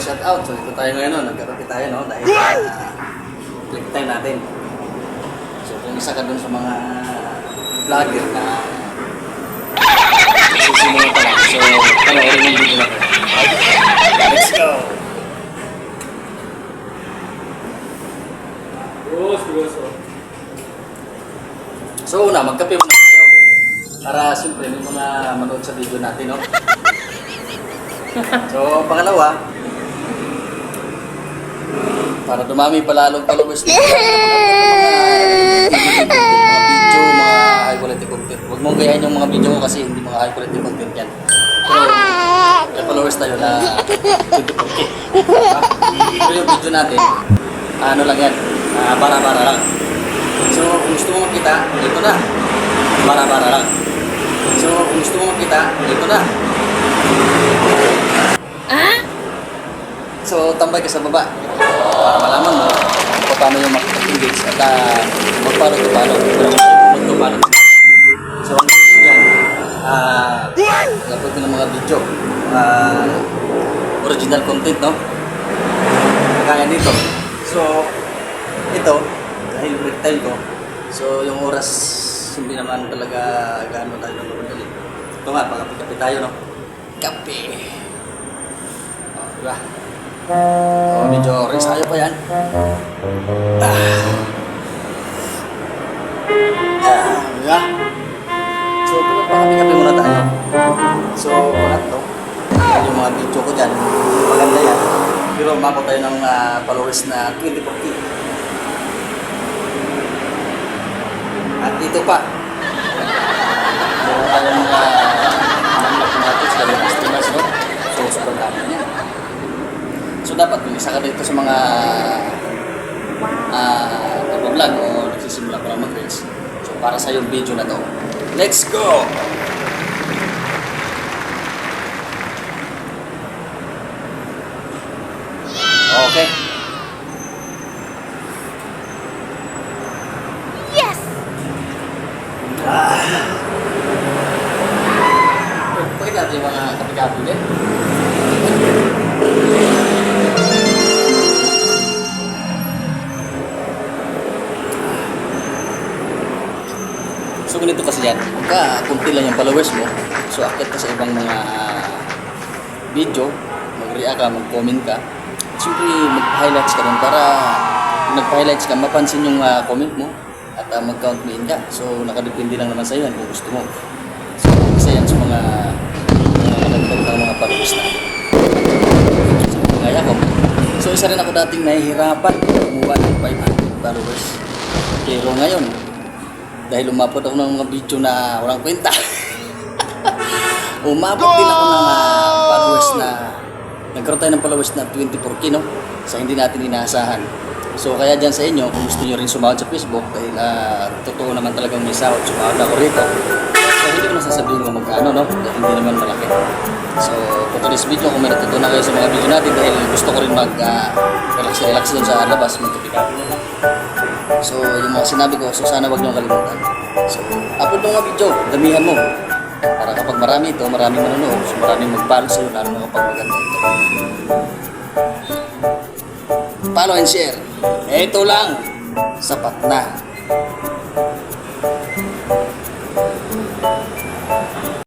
shout out. So, ito tayo ngayon, no? nagkaroon tayo, no? Dahil uh, click time natin. So, kung isa ka dun sa mga vlogger na susunod pa lang. So, panoorin yung video natin. Let's go! So, una, magkape muna tayo. Para, siyempre, may mga manood sa video natin, no? So, pangalawa, para dumami pa lalong followers natin. mga video, mga high quality content. Huwag mong gayahin yung mga video ko kasi hindi mga high quality content yan. Pero, may followers tayo na 24k. Diba? Pero yung video natin, ano lang yan, ah, bara-bara lang. So, kung gusto mo makita, dito na. Bara-bara lang. So, kung gusto mo makita, dito na. So, tambay ka sa baba para malaman mo kung paano yung makikipag-engage at uh, magpalo to palo. Pero mag to palo. So, ang yan, ah, uh, ng mga video. ah, original content, no? Kaya dito. So, ito, dahil break time ko, so yung oras hindi naman talaga gaano tayo nagpapadali. Ito nga, pagkapi tayo, no? Kape. Oh, diba? Oh, medyo tayo pa yan. Ah, diba? So, pagkapi muna tayo. So, pangatlo, yung mga video ko dyan, maganda yan. Pero umabot tayo ng ah, followers na 24k. At dito pa. Meron tayong mga manlak natin sa mga customers, no? So, sobrang dami niya. So, dapat kung isa ka dito sa mga ah nagbablog o nagsisimula pa lang mag-reels. So, para sa yung video na to. Let's go! Okay. Yes! Bakit natin yung mga kapi-kapi din? So ganito kasi yan, pagka kunti lang yung followers mo, so akit ka sa ibang mga video, mag-react ka, mag-comment ka, siyempre mag-highlights ka doon para nag-highlights ka, mapansin yung ah, comment mo at uh, mag-count me in ka. So nakadepende lang naman sa iyo kung gusto mo. So isa yan sa mga kadagdag ng mga followers na. So gaya ko. So isa rin ako dating nahihirapan kumuha ng 500 followers. Pero ngayon, dahil umabot ako ng mga video na walang kwenta. umabot din ako ng ah, followers na nagkaroon tayo ng followers na 24k no sa hindi natin inaasahan. So kaya dyan sa inyo, kung gusto nyo rin sumahod sa Facebook dahil ah, totoo naman talagang may sahod, sumahod ako rito. So hindi ko na sasabihin kung magkano no, dahil hindi naman malaki. So for today's video, kung may natutunan kayo sa mga video natin dahil gusto ko rin mag ah, relax relax dun sa labas, magkapikapi So, yung mga sinabi ko, so sana wag niyo kalimutan. So, upload mo nga video, damihan mo. Para kapag marami ito, marami manonood, so maraming mag-follow sa'yo, lalo na kapag maganda ito. Follow and share. Ito lang, sapat na.